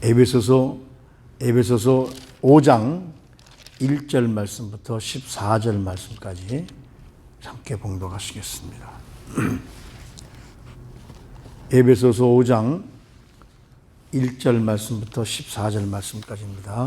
에베소서 에베소서 5장 1절 말씀부터 14절 말씀까지 함께 봉독하시겠습니다. 에베소서 5장 1절 말씀부터 14절 말씀까지입니다.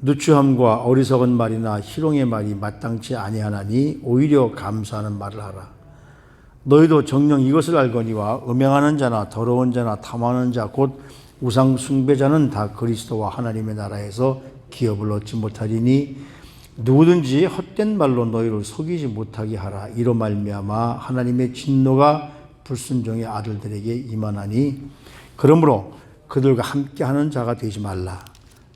누추함과 어리석은 말이나 희롱의 말이 마땅치 아니하나니 오히려 감사하는 말을 하라. 너희도 정녕 이것을 알거니와 음행하는 자나 더러운 자나 탐하는 자 곧 우상 숭배자는 다 그리스도와 하나님의 나라에서 기업을 얻지 못하리니 누구든지 헛된 말로 너희를 속이지 못하게 하라. 이로 말미암아 하나님의 진노가 불순종의 아들들에게 임하나니 그러므로 그들과 함께하는 자가 되지 말라.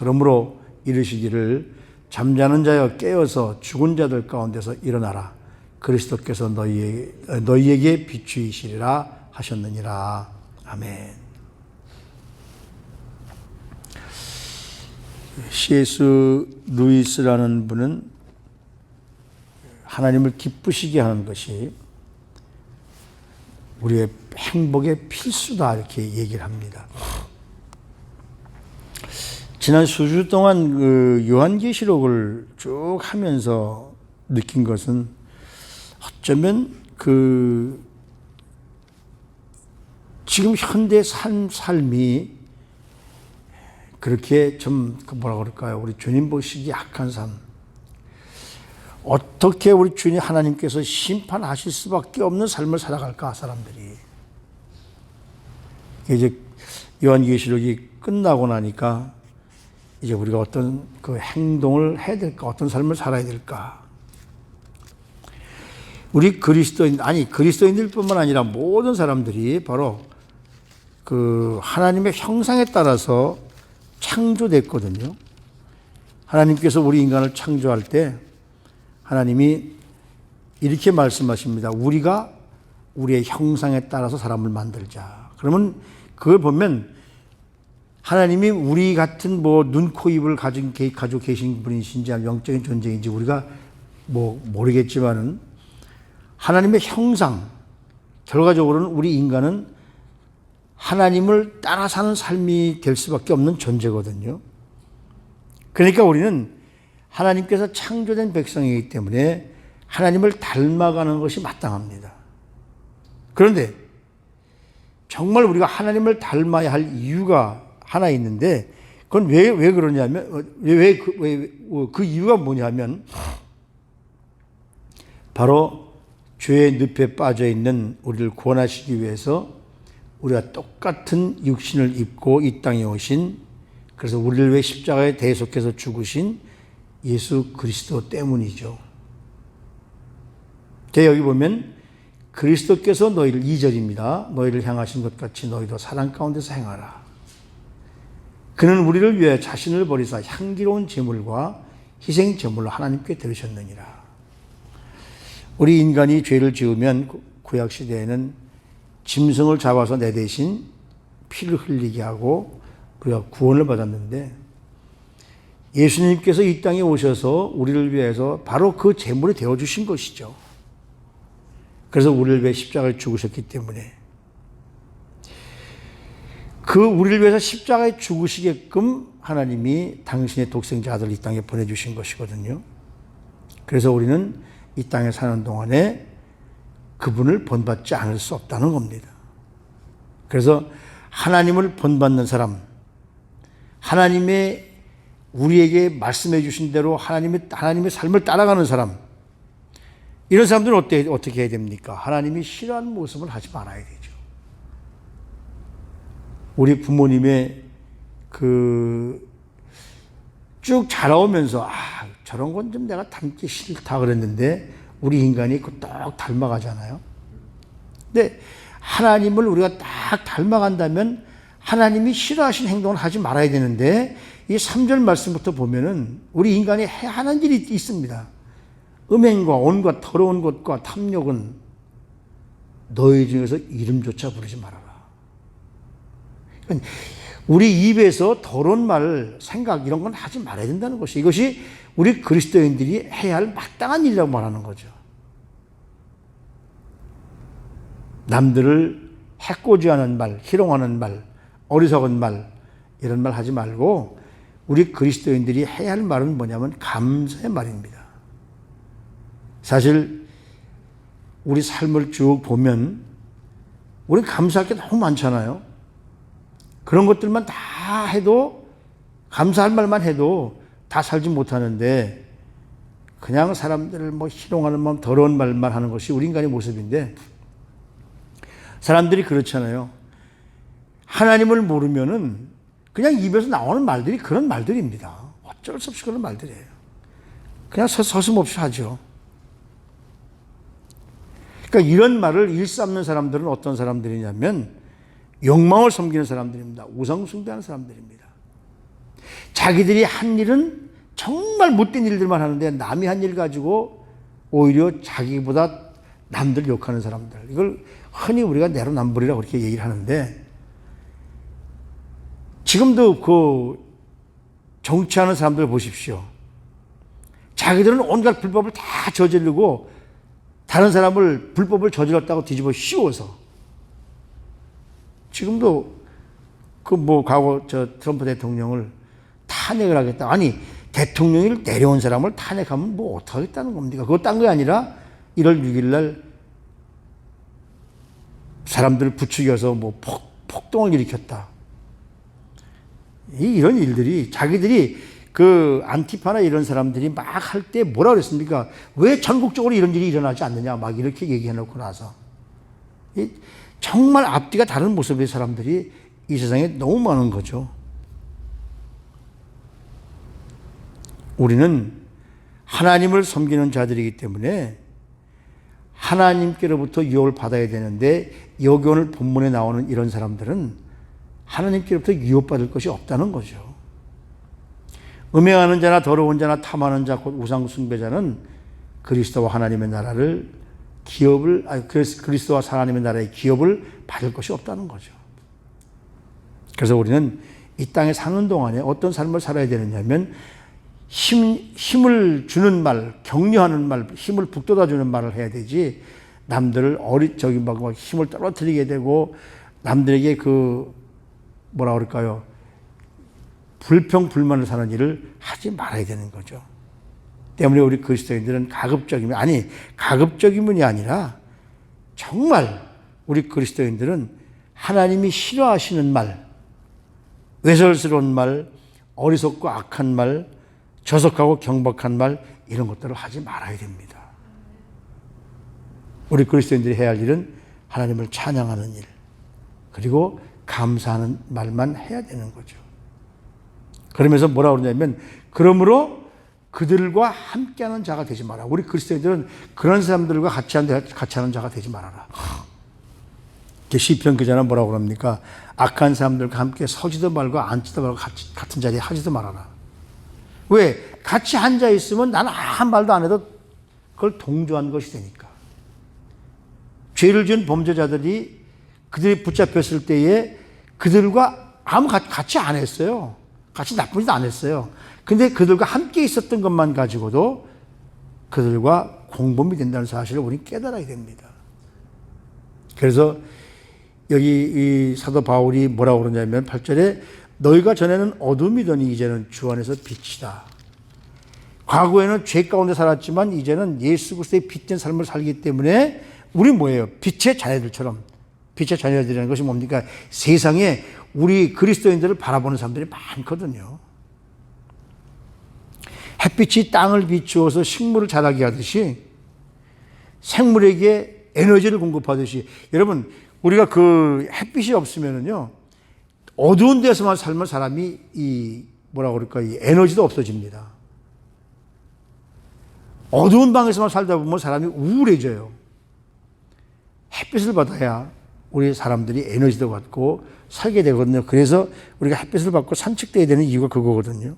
그러므로 이르시기를 잠자는 자여 깨어서 죽은 자들 가운데서 일어나라. 그리스도께서 너희, 너희에게 비추이시리라 하셨느니라. 아멘. C.S. 루이스라는 분은 하나님을 기쁘시게 하는 것이 우리의 행복의 필수다 이렇게 얘기를 합니다. 지난 수주 동안 그 요한계시록을 쭉 하면서 느낀 것은 어쩌면 그 지금 현대 삶, 삶이 그렇게 좀그 뭐라 그럴까요? 우리 주님 보시기 약한 삶. 어떻게 우리 주님 하나님께서 심판하실 수밖에 없는 삶을 살아갈까 사람들이. 이제 요한계시록이 끝나고 나니까 이제 우리가 어떤 그 행동을 해야 될까, 어떤 삶을 살아야 될까. 우리 그리스도인, 아니, 그리스도인들 뿐만 아니라 모든 사람들이 바로 그 하나님의 형상에 따라서 창조됐거든요. 하나님께서 우리 인간을 창조할 때 하나님이 이렇게 말씀하십니다. 우리가 우리의 형상에 따라서 사람을 만들자. 그러면 그걸 보면 하나님이 우리 같은 뭐 눈, 코, 입을 가진, 가지고 계신 분이신지 영적인 존재인지 우리가 뭐 모르겠지만은 하나님의 형상, 결과적으로는 우리 인간은 하나님을 따라 사는 삶이 될 수밖에 없는 존재거든요. 그러니까 우리는 하나님께서 창조된 백성이기 때문에 하나님을 닮아가는 것이 마땅합니다. 그런데 정말 우리가 하나님을 닮아야 할 이유가 하나 있는데 그건 왜, 왜 그러냐면, 왜, 왜, 그, 왜, 그 이유가 뭐냐면 바로 죄의 늪에 빠져 있는 우리를 구원하시기 위해서 우리가 똑같은 육신을 입고 이 땅에 오신 그래서 우리를 왜 십자가에 대속해서 죽으신 예수 그리스도 때문이죠. 제 여기 보면 그리스도께서 너희를 2절입니다. 너희를 향하신 것 같이 너희도 사랑 가운데서 행하라. 그는 우리를 위해 자신을 버리사 향기로운 제물과 희생 제물로 하나님께 드리셨느니라. 우리 인간이 죄를 지으면 구약 시대에는 짐승을 잡아서 내 대신 피를 흘리게 하고 우리가 구원을 받았는데 예수님께서 이 땅에 오셔서 우리를 위해서 바로 그 제물이 되어 주신 것이죠. 그래서 우리를 위해 십자가에 죽으셨기 때문에 그 우리를 위해서 십자가에 죽으시게끔 하나님이 당신의 독생자 아들을 이 땅에 보내주신 것이거든요. 그래서 우리는 이 땅에 사는 동안에 그분을 본받지 않을 수 없다는 겁니다. 그래서 하나님을 본받는 사람, 하나님의 우리에게 말씀해 주신 대로 하나님의, 하나님의 삶을 따라가는 사람, 이런 사람들은 어때, 어떻게 해야 됩니까? 하나님이 싫어하는 모습을 하지 말아야 되죠. 우리 부모님의 그, 쭉 자라오면서, 아, 저런 건 좀 내가 닮기 싫다 그랬는데, 우리 인간이 그딱 닮아가잖아요. 근데 하나님을 우리가 딱 닮아간다면 하나님이 싫어하신 행동을 하지 말아야 되는데 이 3절 말씀부터 보면은 우리 인간이 하는 일이 있습니다. 음행과 온갖 더러운 것과 탐욕은 너희 중에서 이름조차 부르지 말아라. 우리 입에서 더러운 말, 생각 이런 건 하지 말아야 된다는 것이 이것이 우리 그리스도인들이 해야 할 마땅한 일이라고 말하는 거죠. 남들을 해코지하는 말, 희롱하는 말, 어리석은 말 이런 말 하지 말고 우리 그리스도인들이 해야 할 말은 뭐냐면 감사의 말입니다. 사실 우리 삶을 쭉 보면 우리 감사할 게 너무 많잖아요. 그런 것들만 다 해도 감사할 말만 해도 다 살지 못하는데 그냥 사람들을 뭐 희롱하는 마음 더러운 말만 하는 것이 우리 인간의 모습인데 사람들이 그렇잖아요. 하나님을 모르면은 그냥 입에서 나오는 말들이 그런 말들입니다. 어쩔 수 없이 그런 말들이에요. 그냥 서, 서슴없이 하죠. 그러니까 이런 말을 일삼는 사람들은 어떤 사람들이냐면 욕망을 섬기는 사람들입니다. 우상 숭배하는 사람들입니다. 자기들이 한 일은 정말 못된 일들만 하는데 남이 한 일 가지고 오히려 자기보다 남들 욕하는 사람들. 이걸 흔히 우리가 내로남불이라고 그렇게 얘기를 하는데 지금도 그 정치하는 사람들 보십시오. 자기들은 온갖 불법을 다 저지르고 다른 사람을 불법을 저질렀다고 뒤집어 씌워서 지금도 그 뭐 과거 저 트럼프 대통령을 탄핵을 하겠다. 아니 대통령이 내려온 사람을 탄핵하면 뭐 어떡하겠다는 겁니까? 그거 딴 게 아니라 1월 6일 날 사람들을 부추겨서 뭐 폭, 폭동을 일으켰다. 이, 이런 일들이 자기들이 그 안티파나 이런 사람들이 막 할 때 뭐라 그랬습니까? 왜 전국적으로 이런 일이 일어나지 않느냐 막 이렇게 얘기해 놓고 나서 이, 정말 앞뒤가 다른 모습의 사람들이 이 세상에 너무 많은 거죠. 우리는 하나님을 섬기는 자들이기 때문에 하나님께로부터 유혹을 받아야 되는데 여기 오늘 본문에 나오는 이런 사람들은 하나님께로부터 유혹받을 것이 없다는 거죠. 음행하는 자나 더러운 자나 탐하는 자, 곧 우상 숭배자는 그리스도와 하나님의 나라를 기업을 아니 그리스도와 하나님의 나라의 기업을 받을 것이 없다는 거죠. 그래서 우리는 이 땅에 사는 동안에 어떤 삶을 살아야 되느냐면 힘, 힘을 주는 말, 격려하는 말, 힘을 북돋아 주는 말을 해야 되지 남들을 어리 저기 막 힘을 떨어뜨리게 되고 남들에게 그 뭐라 그럴까요? 불평 불만을 사는 일을 하지 말아야 되는 거죠. 때문에 우리 그리스도인들은 가급적이면 아니 가급적이면이 아니라 정말 우리 그리스도인들은 하나님이 싫어하시는 말, 외설스러운 말, 어리석고 악한 말, 저속하고 경박한 말 이런 것들을 하지 말아야 됩니다. 우리 그리스도인들이 해야 할 일은 하나님을 찬양하는 일, 그리고 감사하는 말만 해야 되는 거죠. 그러면서 뭐라 그러냐면, 그러므로 그들과 함께하는 자가 되지 마라. 우리 그리스도인들은 그런 사람들과 같이 하는, 같이 하는 자가 되지 말아라. 시편 기자는 뭐라고 그럽니까? 악한 사람들과 함께 서지도 말고 앉지도 말고 같이, 같은 자리에 하지도 말아라. 왜? 같이 앉아 있으면 나는 아무 말도 안 해도 그걸 동조한 것이 되니까. 죄를 지은 범죄자들이 그들이 붙잡혔을 때에 그들과 아무 같이 안 했어요. 같이 나쁜 짓 안 했어요. 근데 그들과 함께 있었던 것만 가지고도 그들과 공범이 된다는 사실을 우리는 깨달아야 됩니다. 그래서 여기 이 사도 바울이 뭐라고 그러냐면 8절에 너희가 전에는 어둠이더니 이제는 주 안에서 빛이다. 과거에는 죄 가운데 살았지만 이제는 예수 그리스도의 빛된 삶을 살기 때문에 우리 뭐예요? 빛의 자녀들처럼 빛의 자녀들이라는 것이 뭡니까? 세상에 우리 그리스도인들을 바라보는 사람들이 많거든요. 햇빛이 땅을 비추어서 식물을 자라게 하듯이 생물에게 에너지를 공급하듯이 여러분 우리가 그 햇빛이 없으면은요 어두운 데서만 살면 사람이 이 뭐라 그럴까 이 에너지도 없어집니다. 어두운 방에서만 살다 보면 사람이 우울해져요. 햇빛을 받아야 우리 사람들이 에너지도 받고 살게 되거든요. 그래서 우리가 햇빛을 받고 산책돼야 되는 이유가 그거거든요.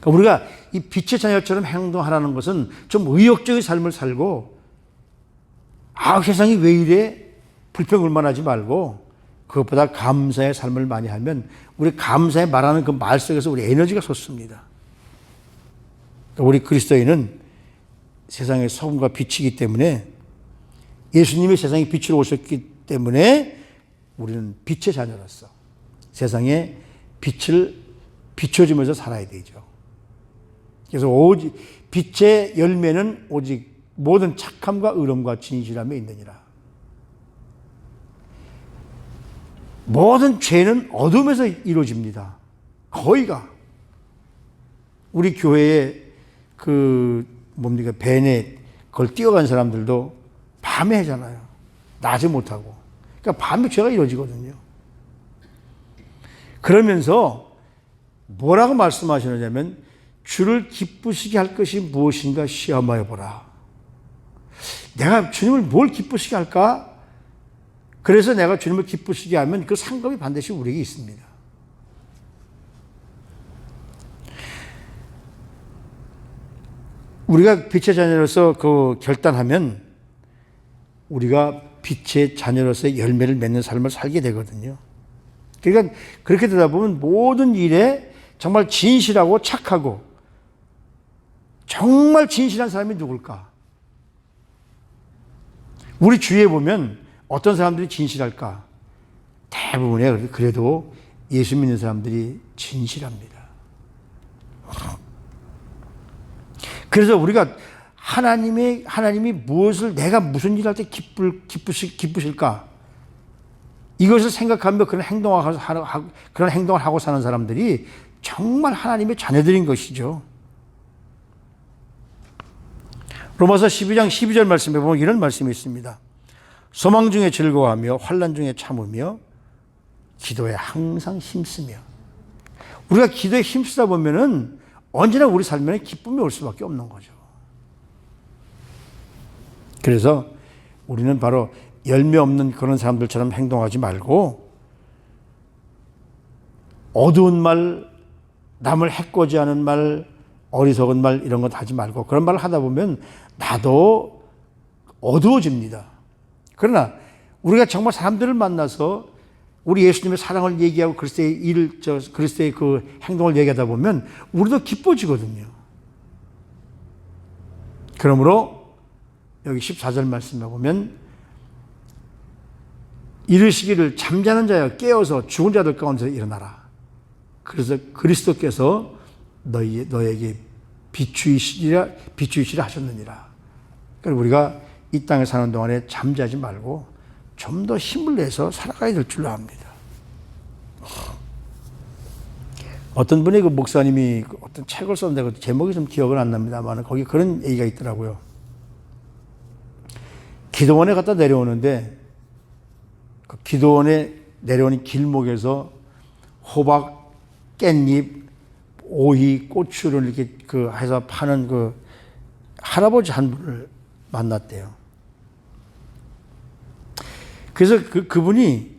그러니까 우리가 이 빛의 자녀처럼 행동하라는 것은 좀 의욕적인 삶을 살고 아 세상이 왜 이래 불평불만 하지 말고 그것보다 감사의 삶을 많이 하면 우리 감사의 말하는 그 말 속에서 우리 에너지가 솟습니다. 그러니까 우리 그리스도인은 세상의 소금과 빛이기 때문에 예수님이 세상에 빛으로 오셨기 때문에 우리는 빛의 자녀로서 세상에 빛을 비춰주면서 살아야 되죠. 그래서 오직 빛의 열매는 오직 모든 착함과 의로움과 진실함에 있느니라. 모든 죄는 어둠에서 이루어집니다. 거의가 우리 교회에 그 뭡니까 벤에 그걸 뛰어간 사람들도 밤에 하잖아요. 낮에 못 하고. 그러니까 밤에 죄가 이루어지거든요. 그러면서 뭐라고 말씀하시느냐면 주를 기쁘시게 할 것이 무엇인가 시험하여 보라. 내가 주님을 뭘 기쁘시게 할까? 그래서 내가 주님을 기쁘시게 하면 그 상급이 반드시 우리에게 있습니다. 우리가 빛의 자녀로서 그 결단하면 우리가 빛의 자녀로서의 열매를 맺는 삶을 살게 되거든요. 그러니까 그렇게 되다 보면 모든 일에 정말 진실하고 착하고 정말 진실한 사람이 누굴까? 우리 주위에 보면 어떤 사람들이 진실할까? 대부분의 그래도 예수 믿는 사람들이 진실합니다. 그래서 우리가 하나님의 하나님이 무엇을 내가 무슨 일할 때 기쁠 기쁘시 기쁘실까? 이것을 생각하며 그런 행동을 하고 그런 행동을 하고 사는 사람들이 정말 하나님의 자녀들인 것이죠. 로마서 12장 12절 말씀에 보면 이런 말씀이 있습니다. 소망 중에 즐거워하며 환란 중에 참으며 기도에 항상 힘쓰며 우리가 기도에 힘쓰다 보면은 언제나 우리 삶에 기쁨이 올 수밖에 없는 거죠. 그래서 우리는 바로 열매 없는 그런 사람들처럼 행동하지 말고 어두운 말, 남을 해코지 하는 말, 어리석은 말 이런 것 하지 말고 그런 말을 하다 보면 나도 어두워집니다. 그러나 우리가 정말 사람들을 만나서 우리 예수님의 사랑을 얘기하고 그리스도의 일, 저 그리스도의 그 행동을 얘기하다 보면 우리도 기뻐지거든요. 그러므로 여기 14절 말씀에 보면 이르시기를 잠자는 자여 깨어서 죽은 자들 가운데서 일어나라. 그래서 그리스도께서 너희 너에게 비추이시리라 비추이시라 하셨느니라. 그러니까 우리가 이 땅에 사는 동안에 잠자지 말고 좀 더 힘을 내서 살아가야 될 줄로 압니다. 어떤 분이 그 목사님이 그 어떤 책을 썼는데 그 제목이 좀 기억은 안 납니다만 거기 그런 얘기가 있더라고요. 기도원에 갔다 내려오는데 그 기도원에 내려오는 길목에서 호박, 깻잎, 오이, 고추를 이렇게 그 해서 파는 그 할아버지 한 분을 만났대요. 그래서 그, 그분이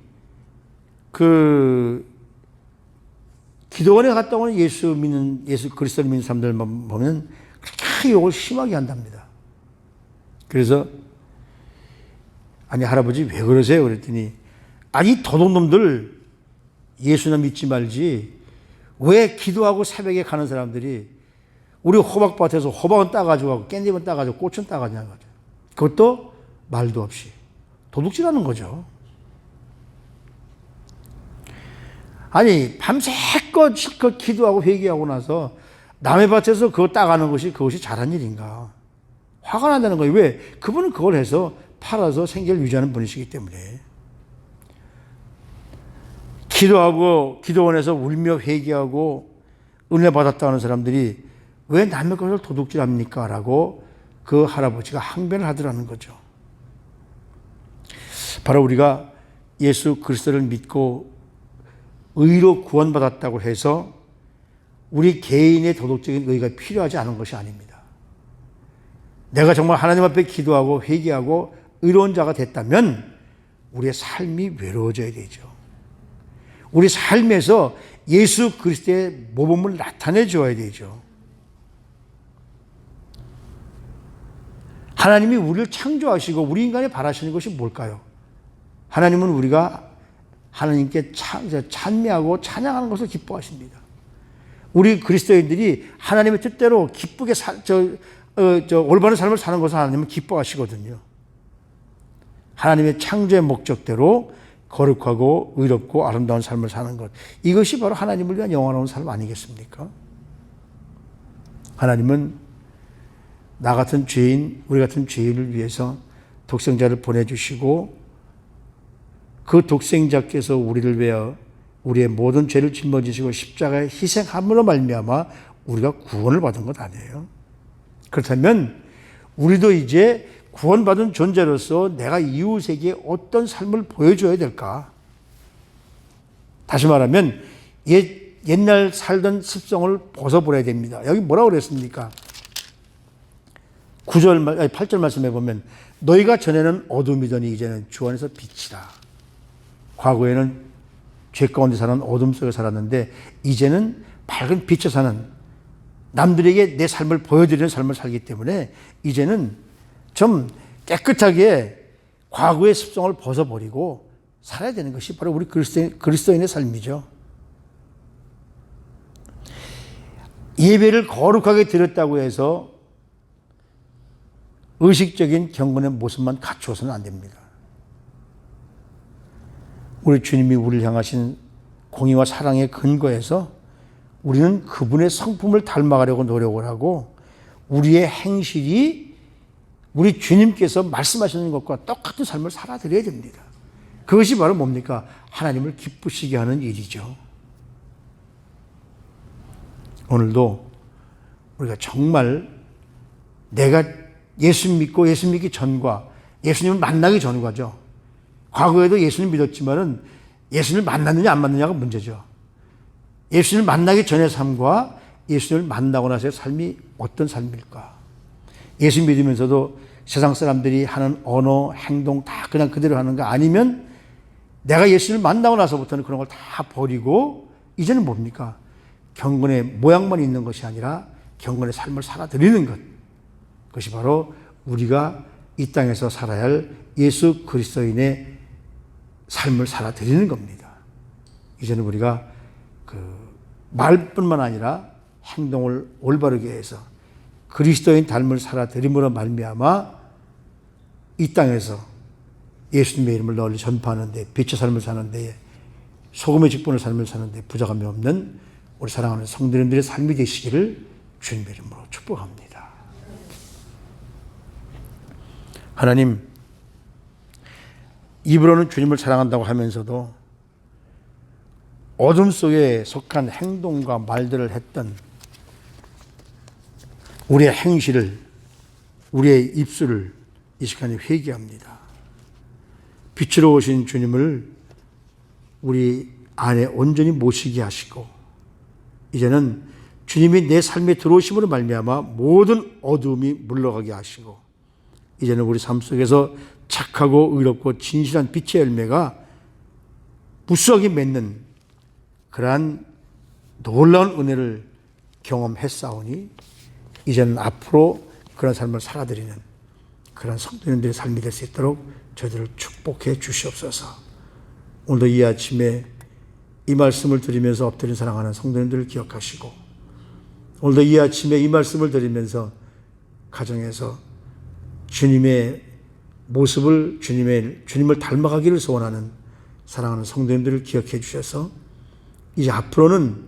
그 기도원에 갔다 오는 예수 믿는, 예수 그리스도를 믿는 사람들만 보면 그렇게 욕을 심하게 한답니다. 그래서 아니, 할아버지 왜 그러세요? 그랬더니 아니, 도둑놈들 예수나 믿지 말지 왜 기도하고 새벽에 가는 사람들이 우리 호박밭에서 호박은 따가지고 깻잎은 따가지고 꽃은 거죠. 그것도 말도 없이 도둑질하는 거죠. 아니 밤새껏 실컷 기도하고 회개하고 나서 남의 밭에서 그거 따가는 것이 그것이 잘한 일인가? 화가 난다는 거예요. 왜? 그분은 그걸 해서 팔아서 생계를 유지하는 분이시기 때문에 기도하고 기도원에서 울며 회개하고 은혜 받았다는 사람들이 왜 남의 것을 도둑질합니까? 라고 그 할아버지가 항변을 하더라는 거죠. 바로 우리가 예수 그리스도를 믿고 의로 구원받았다고 해서 우리 개인의 도덕적인 의가 필요하지 않은 것이 아닙니다. 내가 정말 하나님 앞에 기도하고 회개하고 의로운 자가 됐다면 우리의 삶이 외로워져야 되죠. 우리 삶에서 예수 그리스도의 모범을 나타내 줘야 되죠. 하나님이 우리를 창조하시고 우리 인간이 바라시는 것이 뭘까요? 하나님은 우리가 하나님께 찬미하고 찬양하는 것을 기뻐하십니다. 우리 그리스도인들이 하나님의 뜻대로 기쁘게 사, 저, 어, 저 올바른 삶을 사는 것을 하나님은 기뻐하시거든요. 하나님의 창조의 목적대로 거룩하고 의롭고 아름다운 삶을 사는 것. 이것이 바로 하나님을 위한 영원한 삶 아니겠습니까? 하나님은 나 같은 죄인, 우리 같은 죄인을 위해서 독생자를 보내주시고 그 독생자께서 우리를 위하여 우리의 모든 죄를 짊어지시고 십자가에 희생함으로 말미암아 우리가 구원을 받은 것 아니에요. 그렇다면 우리도 이제 구원받은 존재로서 내가 이웃에게 어떤 삶을 보여줘야 될까? 다시 말하면 옛, 옛날 살던 습성을 벗어버려야 됩니다. 여기 뭐라고 그랬습니까? 9절, 아니 8절 말씀해 보면 너희가 전에는 어둠이더니 이제는 주 안에서 빛이다. 과거에는 죄 가운데 사는 어둠 속에 살았는데 이제는 밝은 빛에 사는 남들에게 내 삶을 보여드리는 삶을 살기 때문에 이제는 좀 깨끗하게 과거의 습성을 벗어버리고 살아야 되는 것이 바로 우리 그리스도인, 그리스도인의 삶이죠. 예배를 거룩하게 드렸다고 해서 의식적인 경건의 모습만 갖추어서는 안 됩니다. 우리 주님이 우리를 향하신 공의와 사랑의 근거에서 우리는 그분의 성품을 닮아가려고 노력을 하고 우리의 행실이 우리 주님께서 말씀하시는 것과 똑같은 삶을 살아드려야 됩니다. 그것이 바로 뭡니까? 하나님을 기쁘시게 하는 일이죠. 오늘도 우리가 정말 내가 예수 믿고 예수 믿기 전과 예수님을 만나기 전과죠. 과거에도 예수님 믿었지만은 예수님을 만났느냐 안 만났느냐가 문제죠. 예수님을 만나기 전의 삶과 예수님을 만나고 나서의 삶이 어떤 삶일까? 예수 믿으면서도 세상 사람들이 하는 언어, 행동 다 그냥 그대로 하는 거 아니면 내가 예수님을 만나고 나서부터는 그런 걸 다 버리고 이제는 뭡니까? 경건의 모양만 있는 것이 아니라 경건의 삶을 살아드리는 것. 그것이 바로 우리가 이 땅에서 살아야 할 예수 그리스도인의 삶을 살아드리는 겁니다. 이제는 우리가 그 말뿐만 아니라 행동을 올바르게 해서 그리스도인 삶을 살아드림으로 말미암아 이 땅에서 예수님의 이름을 널리 전파하는데 빛의 삶을 사는데 소금의 직분을 삶을 사는데 부자감이 없는 우리 사랑하는 성도님들의 삶이 되시기를 주님의 이름으로 축복합니다. 하나님, 입으로는 주님을 사랑한다고 하면서도 어둠 속에 속한 행동과 말들을 했던 우리의 행실을, 우리의 입술을 이 시간에 회개합니다. 빛으로 오신 주님을 우리 안에 온전히 모시게 하시고 이제는 주님이 내 삶에 들어오심으로 말미암아 모든 어둠이 물러가게 하시고 이제는 우리 삶 속에서 착하고 의롭고 진실한 빛의 열매가 무수하게 맺는 그러한 놀라운 은혜를 경험했사오니 이제는 앞으로 그런 삶을 살아드리는 그런 성도님들의 삶이 될 수 있도록 저희들을 축복해 주시옵소서. 오늘도 이 아침에 이 말씀을 들으면서 엎드린 사랑하는 성도님들을 기억하시고 오늘도 이 아침에 이 말씀을 들으면서 가정에서 주님의 모습을 주님의 주님을 닮아가기를 소원하는 사랑하는 성도님들을 기억해 주셔서 이제 앞으로는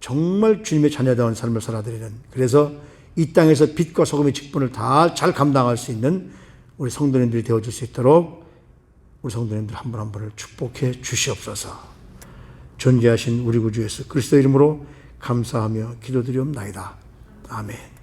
정말 주님의 자녀다운 삶을 살아드리는 그래서 이 땅에서 빛과 소금의 직분을 다 잘 감당할 수 있는 우리 성도님들이 되어줄 수 있도록 우리 성도님들 한 분 한 분을 축복해 주시옵소서. 존재하신 우리 구주 예수 그리스도 이름으로 감사하며 기도드리옵나이다. 아멘.